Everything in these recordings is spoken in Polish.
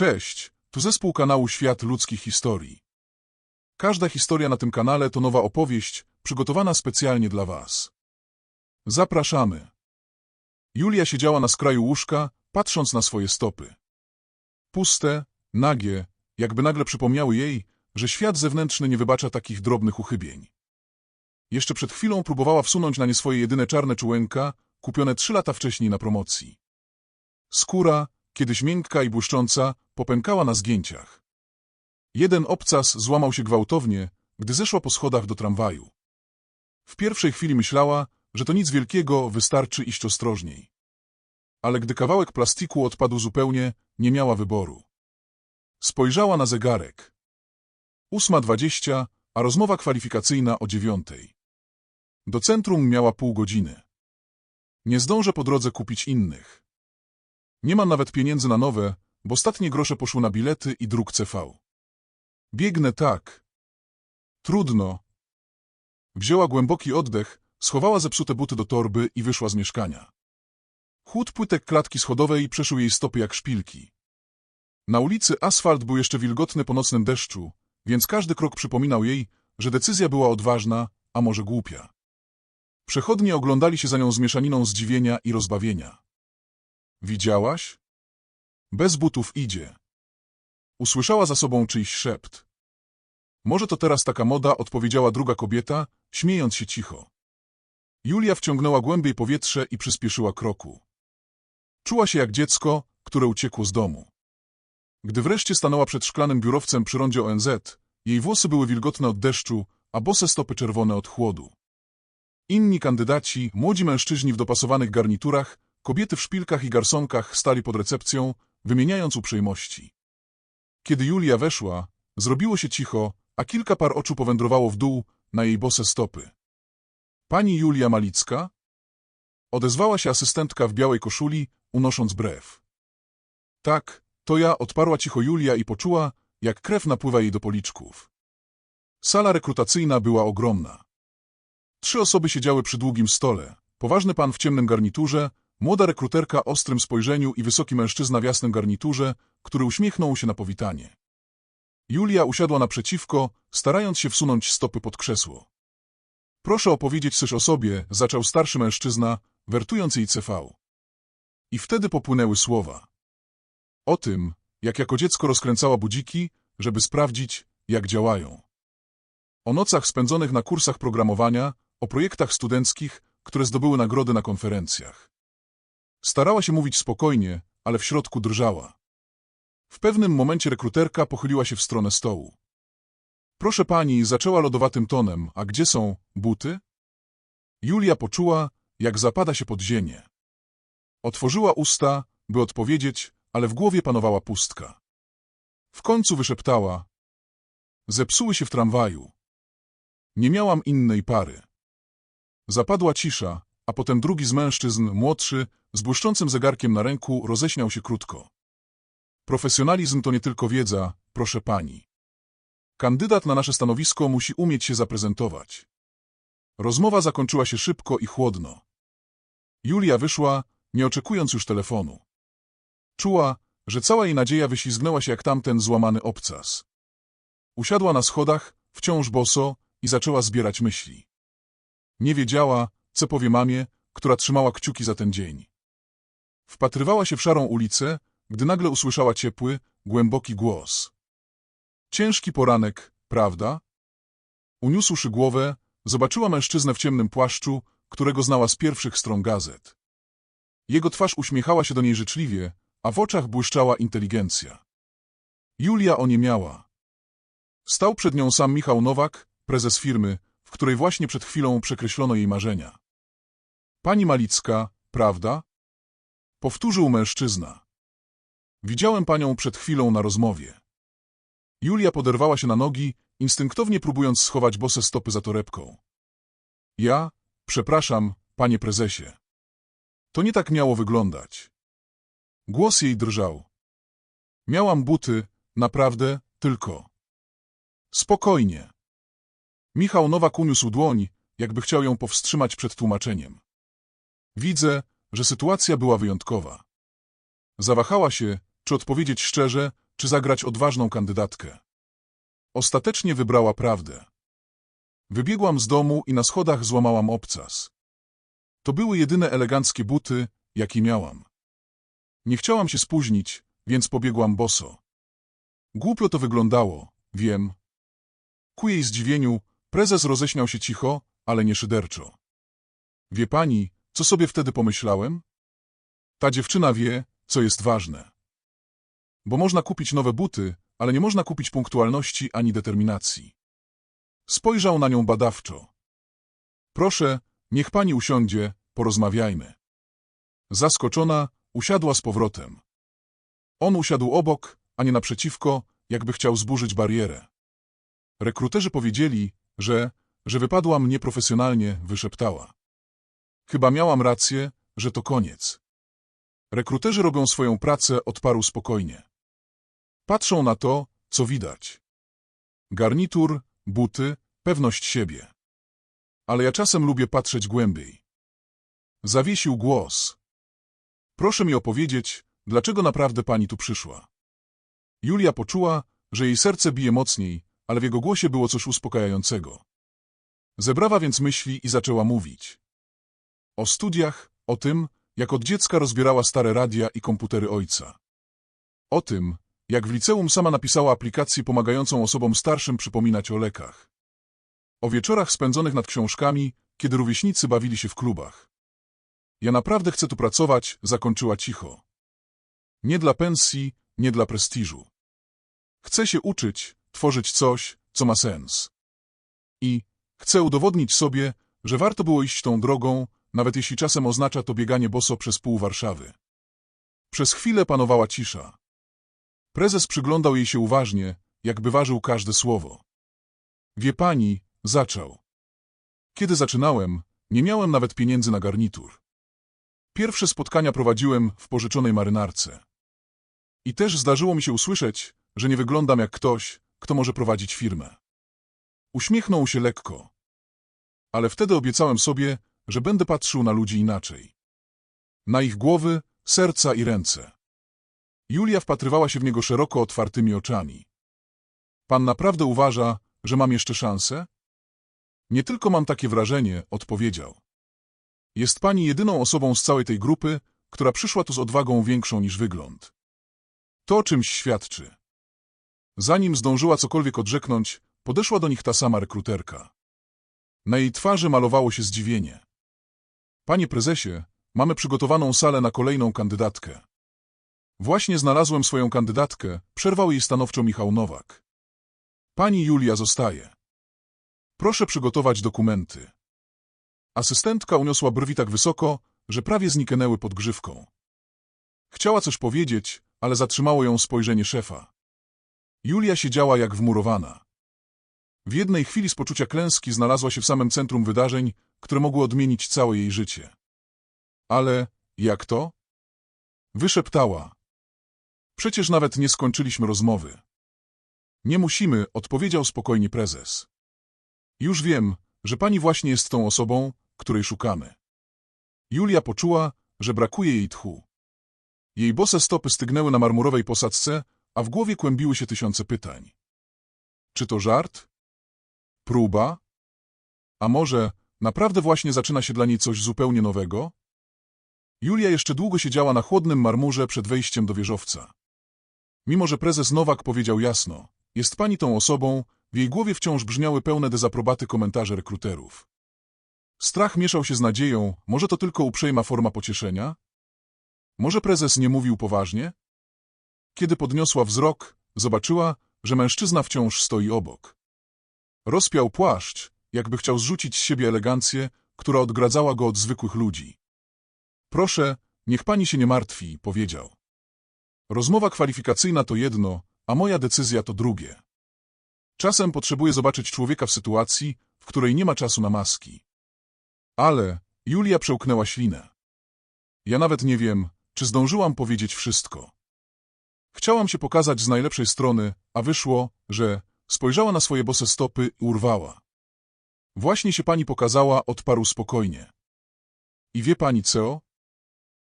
Cześć, tu zespół kanału Świat Ludzkich Historii. Każda historia na tym kanale to nowa opowieść, przygotowana specjalnie dla Was. Zapraszamy. Julia siedziała na skraju łóżka, patrząc na swoje stopy. Puste, nagie, jakby nagle przypomniały jej, że świat zewnętrzny nie wybacza takich drobnych uchybień. Jeszcze przed chwilą próbowała wsunąć na nie swoje jedyne czarne czułenka, kupione trzy lata wcześniej na promocji. Skóra, kiedyś miękka i błyszcząca, popękała na zgięciach. Jeden obcas złamał się gwałtownie, gdy zeszła po schodach do tramwaju. W pierwszej chwili myślała, że to nic wielkiego, wystarczy iść ostrożniej. Ale gdy kawałek plastiku odpadł zupełnie, nie miała wyboru. Spojrzała na zegarek. Ósma dwadzieścia, a rozmowa kwalifikacyjna o dziewiątej. Do centrum miała pół godziny. Nie zdążę po drodze kupić innych. Nie mam nawet pieniędzy na nowe, bo ostatnie grosze poszły na bilety i druk CV. Biegnę tak. Trudno. Wzięła głęboki oddech, schowała zepsute buty do torby i wyszła z mieszkania. Chłód płytek klatki schodowej przeszył jej stopy jak szpilki. Na ulicy asfalt był jeszcze wilgotny po nocnym deszczu, więc każdy krok przypominał jej, że decyzja była odważna, a może głupia. Przechodnie oglądali się za nią z mieszaniną zdziwienia i rozbawienia. Widziałaś? Bez butów idzie. Usłyszała za sobą czyjś szept. Może to teraz taka moda, odpowiedziała druga kobieta, śmiejąc się cicho. Julia wciągnęła głębiej powietrze i przyspieszyła kroku. Czuła się jak dziecko, które uciekło z domu. Gdy wreszcie stanęła przed szklanym biurowcem przy rondzie ONZ, jej włosy były wilgotne od deszczu, a bose stopy czerwone od chłodu. Inni kandydaci, młodzi mężczyźni w dopasowanych garniturach, kobiety w szpilkach i garsonkach stali pod recepcją, wymieniając uprzejmości. Kiedy Julia weszła, zrobiło się cicho, a kilka par oczu powędrowało w dół na jej bose stopy. Pani Julia Malicka? Odezwała się asystentka w białej koszuli, unosząc brew. Tak, to ja, odparła cicho Julia i poczuła, jak krew napływa jej do policzków. Sala rekrutacyjna była ogromna. Trzy osoby siedziały przy długim stole. Poważny pan w ciemnym garniturze, młoda rekruterka o ostrym spojrzeniu i wysoki mężczyzna w jasnym garniturze, który uśmiechnął się na powitanie. Julia usiadła naprzeciwko, starając się wsunąć stopy pod krzesło. Proszę opowiedzieć coś o sobie, zaczął starszy mężczyzna, wertując jej CV. I wtedy popłynęły słowa. O tym, jak jako dziecko rozkręcała budziki, żeby sprawdzić, jak działają. O nocach spędzonych na kursach programowania, o projektach studenckich, które zdobyły nagrody na konferencjach. Starała się mówić spokojnie, ale w środku drżała. W pewnym momencie rekruterka pochyliła się w stronę stołu. Proszę pani, zaczęła lodowatym tonem, a gdzie są buty? Julia poczuła, jak zapada się pod ziemię. Otworzyła usta, by odpowiedzieć, ale w głowie panowała pustka. W końcu wyszeptała. Zepsuły się w tramwaju. Nie miałam innej pary. Zapadła cisza, a potem drugi z mężczyzn, młodszy, z błyszczącym zegarkiem na ręku, roześmiał się krótko. Profesjonalizm to nie tylko wiedza, proszę pani. Kandydat na nasze stanowisko musi umieć się zaprezentować. Rozmowa zakończyła się szybko i chłodno. Julia wyszła, nie oczekując już telefonu. Czuła, że cała jej nadzieja wyślizgnęła się jak tamten złamany obcas. Usiadła na schodach, wciąż boso, i zaczęła zbierać myśli. Nie wiedziała, co powie mamie, która trzymała kciuki za ten dzień. Wpatrywała się w szarą ulicę, gdy nagle usłyszała ciepły, głęboki głos. Ciężki poranek, prawda? Uniósłszy głowę, zobaczyła mężczyznę w ciemnym płaszczu, którego znała z pierwszych stron gazet. Jego twarz uśmiechała się do niej życzliwie, a w oczach błyszczała inteligencja. Julia oniemiała. Stał przed nią sam Michał Nowak, prezes firmy, w której właśnie przed chwilą przekreślono jej marzenia. Pani Malicka, prawda? Powtórzył mężczyzna. Widziałem panią przed chwilą na rozmowie. Julia poderwała się na nogi, instynktownie próbując schować bose stopy za torebką. Ja, przepraszam, panie prezesie. To nie tak miało wyglądać. Głos jej drżał. Miałam buty, naprawdę, tylko. Spokojnie. Michał Nowak uniósł dłoń, jakby chciał ją powstrzymać przed tłumaczeniem. Widzę, że sytuacja była wyjątkowa. Zawahała się, czy odpowiedzieć szczerze, czy zagrać odważną kandydatkę. Ostatecznie wybrała prawdę. Wybiegłam z domu i na schodach złamałam obcas. To były jedyne eleganckie buty, jakie miałam. Nie chciałam się spóźnić, więc pobiegłam boso. Głupio to wyglądało, wiem. Ku jej zdziwieniu, prezes roześmiał się cicho, ale nie szyderczo. Wie pani, co sobie wtedy pomyślałem? Ta dziewczyna wie, co jest ważne. Bo można kupić nowe buty, ale nie można kupić punktualności ani determinacji. Spojrzał na nią badawczo. Proszę, niech pani usiądzie, porozmawiajmy. Zaskoczona, usiadła z powrotem. On usiadł obok, a nie naprzeciwko, jakby chciał zburzyć barierę. Rekruterzy powiedzieli, że, że wypadłam nieprofesjonalnie, wyszeptała. Chyba miałam rację, że to koniec. Rekruterzy robią swoją pracę, odparł spokojnie. Patrzą na to, co widać. Garnitur, buty, pewność siebie. Ale ja czasem lubię patrzeć głębiej. Zawiesił głos. Proszę mi opowiedzieć, dlaczego naprawdę pani tu przyszła. Julia poczuła, że jej serce bije mocniej, ale w jego głosie było coś uspokajającego. Zebrała więc myśli i zaczęła mówić. O studiach, o tym, jak od dziecka rozbierała stare radia i komputery ojca. O tym, jak w liceum sama napisała aplikację pomagającą osobom starszym przypominać o lekach. O wieczorach spędzonych nad książkami, kiedy rówieśnicy bawili się w klubach. Ja naprawdę chcę tu pracować, zakończyła cicho. Nie dla pensji, nie dla prestiżu. Chcę się uczyć, tworzyć coś, co ma sens. I chcę udowodnić sobie, że warto było iść tą drogą, nawet jeśli czasem oznacza to bieganie boso przez pół Warszawy. Przez chwilę panowała cisza. Prezes przyglądał jej się uważnie, jakby ważył każde słowo. Wie pani, zaczął. Kiedy zaczynałem, nie miałem nawet pieniędzy na garnitur. Pierwsze spotkania prowadziłem w pożyczonej marynarce. I też zdarzyło mi się usłyszeć, że nie wyglądam jak ktoś, kto może prowadzić firmę. Uśmiechnął się lekko. Ale wtedy obiecałem sobie, że będę patrzył na ludzi inaczej. Na ich głowy, serca i ręce. Julia wpatrywała się w niego szeroko otwartymi oczami. Pan naprawdę uważa, że mam jeszcze szansę? Nie tylko mam takie wrażenie, odpowiedział. Jest pani jedyną osobą z całej tej grupy, która przyszła tu z odwagą większą niż wygląd. To czymś świadczy. Zanim zdążyła cokolwiek odrzeknąć, podeszła do nich ta sama rekruterka. Na jej twarzy malowało się zdziwienie. Panie prezesie, mamy przygotowaną salę na kolejną kandydatkę. Właśnie znalazłem swoją kandydatkę, przerwał jej stanowczo Michał Nowak. Pani Julia zostaje. Proszę przygotować dokumenty. Asystentka uniosła brwi tak wysoko, że prawie zniknęły pod grzywką. Chciała coś powiedzieć, ale zatrzymało ją spojrzenie szefa. Julia siedziała jak wmurowana. W jednej chwili z poczucia klęski znalazła się w samym centrum wydarzeń, które mogły odmienić całe jej życie. Ale jak to? Wyszeptała. Przecież nawet nie skończyliśmy rozmowy. Nie musimy, odpowiedział spokojnie prezes. Już wiem, że pani właśnie jest tą osobą, której szukamy. Julia poczuła, że brakuje jej tchu. Jej bose stopy stygnęły na marmurowej posadzce, a w głowie kłębiły się tysiące pytań. Czy to żart? Próba? A może naprawdę właśnie zaczyna się dla niej coś zupełnie nowego? Julia jeszcze długo siedziała na chłodnym marmurze przed wejściem do wieżowca. Mimo, że prezes Nowak powiedział jasno, jest pani tą osobą, w jej głowie wciąż brzmiały pełne dezaprobaty komentarze rekruterów. Strach mieszał się z nadzieją, może to tylko uprzejma forma pocieszenia? Może prezes nie mówił poważnie? Kiedy podniosła wzrok, zobaczyła, że mężczyzna wciąż stoi obok. Rozpiał płaszcz, jakby chciał zrzucić z siebie elegancję, która odgradzała go od zwykłych ludzi. Proszę, niech pani się nie martwi, powiedział. Rozmowa kwalifikacyjna to jedno, a moja decyzja to drugie. Czasem potrzebuję zobaczyć człowieka w sytuacji, w której nie ma czasu na maski. Ale Julia przełknęła ślinę. Ja nawet nie wiem, czy zdążyłam powiedzieć wszystko. Chciałam się pokazać z najlepszej strony, a wyszło, że spojrzała na swoje bose stopy i urwała. Właśnie się pani pokazała, odparł spokojnie. I wie pani co?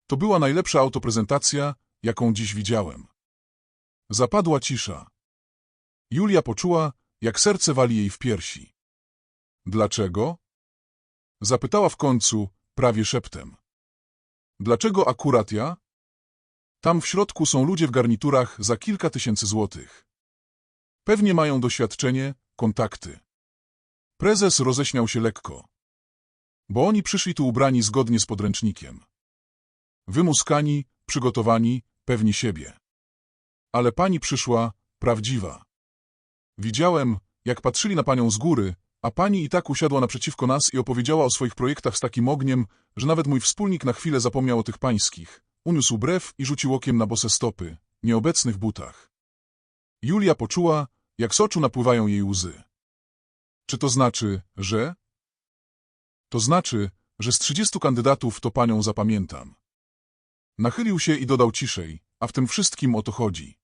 To była najlepsza autoprezentacja, jaką dziś widziałem. Zapadła cisza. Julia poczuła, jak serce wali jej w piersi. Dlaczego? Zapytała w końcu, prawie szeptem. Dlaczego akurat ja? Tam w środku są ludzie w garniturach za kilka tysięcy złotych. Pewnie mają doświadczenie, kontakty. Prezes roześmiał się lekko. Bo oni przyszli tu ubrani zgodnie z podręcznikiem. Wymuskani, przygotowani, pewni siebie. Ale pani przyszła, prawdziwa. Widziałem, jak patrzyli na panią z góry, a pani i tak usiadła naprzeciwko nas i opowiedziała o swoich projektach z takim ogniem, że nawet mój wspólnik na chwilę zapomniał o tych pańskich. Uniósł brew i rzucił okiem na bose stopy, nieobecnych butach. Julia poczuła, jak z oczu napływają jej łzy. Czy to znaczy, że? To znaczy, że z trzydziestu kandydatów to panią zapamiętam. Nachylił się i dodał ciszej, a w tym wszystkim o to chodzi.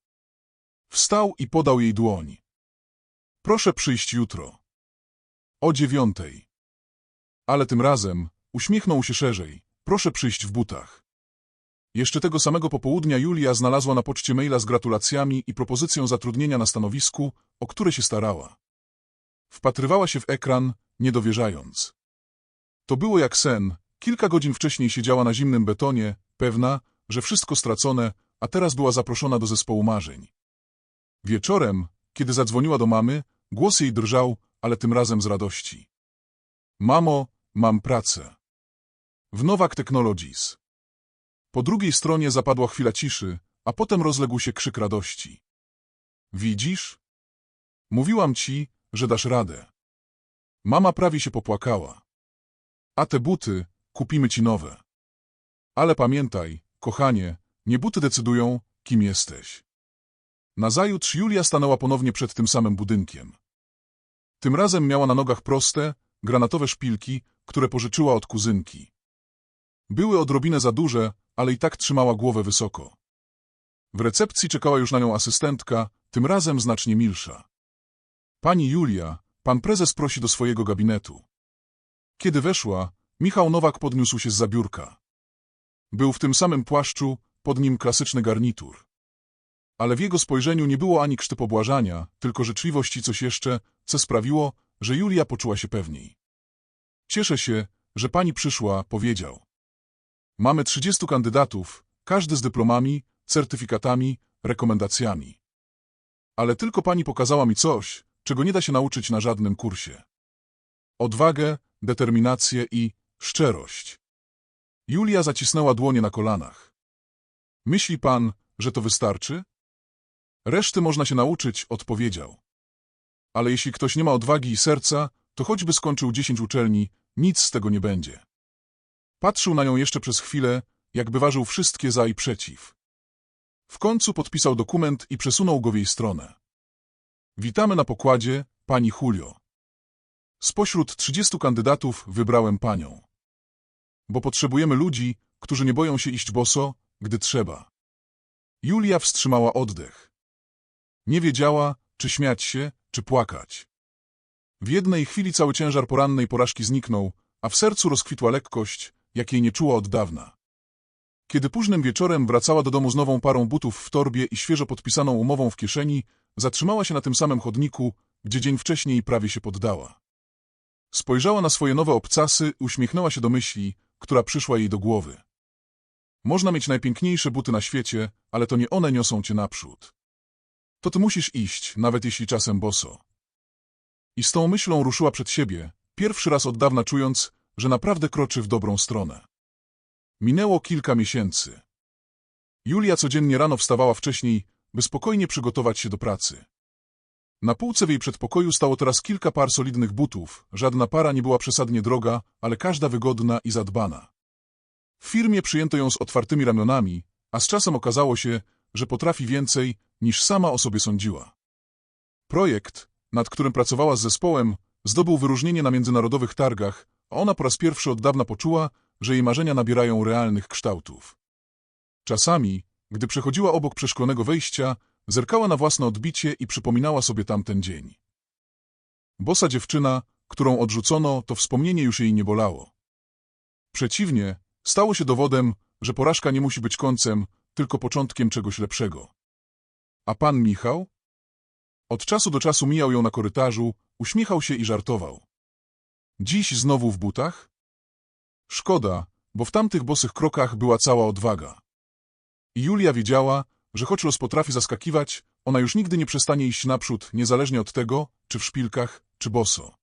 Wstał i podał jej dłoń. Proszę przyjść jutro. O dziewiątej. Ale tym razem uśmiechnął się szerzej. Proszę przyjść w butach. Jeszcze tego samego popołudnia Julia znalazła na poczcie maila z gratulacjami i propozycją zatrudnienia na stanowisku, o które się starała. Wpatrywała się w ekran, nie dowierzając. To było jak sen. Kilka godzin wcześniej siedziała na zimnym betonie, pewna, że wszystko stracone, a teraz była zaproszona do zespołu marzeń. Wieczorem, kiedy zadzwoniła do mamy, głos jej drżał, ale tym razem z radości. Mamo, mam pracę. W Nowak Technologies. Po drugiej stronie zapadła chwila ciszy, a potem rozległ się krzyk radości. Widzisz? Mówiłam ci, że dasz radę. Mama prawie się popłakała. A te buty, kupimy ci nowe. Ale pamiętaj, kochanie, nie buty decydują, kim jesteś. Nazajutrz Julia stanęła ponownie przed tym samym budynkiem. Tym razem miała na nogach proste, granatowe szpilki, które pożyczyła od kuzynki. Były odrobinę za duże, ale i tak trzymała głowę wysoko. W recepcji czekała już na nią asystentka, tym razem znacznie milsza. Pani Julia, pan prezes prosi do swojego gabinetu. Kiedy weszła, Michał Nowak podniósł się z zabiórka. Był w tym samym płaszczu, pod nim klasyczny garnitur. Ale w jego spojrzeniu nie było ani krzty pobłażania, tylko życzliwość i coś jeszcze, co sprawiło, że Julia poczuła się pewniej. Cieszę się, że pani przyszła, powiedział. Mamy trzydziestu kandydatów, każdy z dyplomami, certyfikatami, rekomendacjami. Ale tylko pani pokazała mi coś, czego nie da się nauczyć na żadnym kursie. Odwagę, determinację i szczerość. Julia zacisnęła dłonie na kolanach. Myśli pan, że to wystarczy? Reszty można się nauczyć, odpowiedział. Ale jeśli ktoś nie ma odwagi i serca, to choćby skończył dziesięć uczelni, nic z tego nie będzie. Patrzył na nią jeszcze przez chwilę, jakby ważył wszystkie za i przeciw. W końcu podpisał dokument i przesunął go w jej stronę. Witamy na pokładzie, pani Julio. Spośród trzydziestu kandydatów wybrałem panią. Bo potrzebujemy ludzi, którzy nie boją się iść boso, gdy trzeba. Julia wstrzymała oddech. Nie wiedziała, czy śmiać się, czy płakać. W jednej chwili cały ciężar porannej porażki zniknął, a w sercu rozkwitła lekkość, jakiej nie czuła od dawna. Kiedy późnym wieczorem wracała do domu z nową parą butów w torbie i świeżo podpisaną umową w kieszeni, zatrzymała się na tym samym chodniku, gdzie dzień wcześniej prawie się poddała. Spojrzała na swoje nowe obcasy, uśmiechnęła się do myśli, która przyszła jej do głowy. Można mieć najpiękniejsze buty na świecie, ale to nie one niosą cię naprzód. To ty musisz iść, nawet jeśli czasem boso. I z tą myślą ruszyła przed siebie, pierwszy raz od dawna czując, że naprawdę kroczy w dobrą stronę. Minęło kilka miesięcy. Julia codziennie rano wstawała wcześniej, by spokojnie przygotować się do pracy. Na półce w jej przedpokoju stało teraz kilka par solidnych butów, żadna para nie była przesadnie droga, ale każda wygodna i zadbana. W firmie przyjęto ją z otwartymi ramionami, a z czasem okazało się, że potrafi więcej, niż sama o sobie sądziła. Projekt, nad którym pracowała z zespołem, zdobył wyróżnienie na międzynarodowych targach, a ona po raz pierwszy od dawna poczuła, że jej marzenia nabierają realnych kształtów. Czasami, gdy przechodziła obok przeszklonego wejścia, zerkała na własne odbicie i przypominała sobie tamten dzień. Bosa dziewczyna, którą odrzucono, to wspomnienie już jej nie bolało. Przeciwnie, stało się dowodem, że porażka nie musi być końcem, tylko początkiem czegoś lepszego. A pan Michał? Od czasu do czasu mijał ją na korytarzu, uśmiechał się i żartował. Dziś znowu w butach? Szkoda, bo w tamtych bosych krokach była cała odwaga. I Julia wiedziała, że choć los potrafi zaskakiwać, ona już nigdy nie przestanie iść naprzód, niezależnie od tego, czy w szpilkach, czy boso.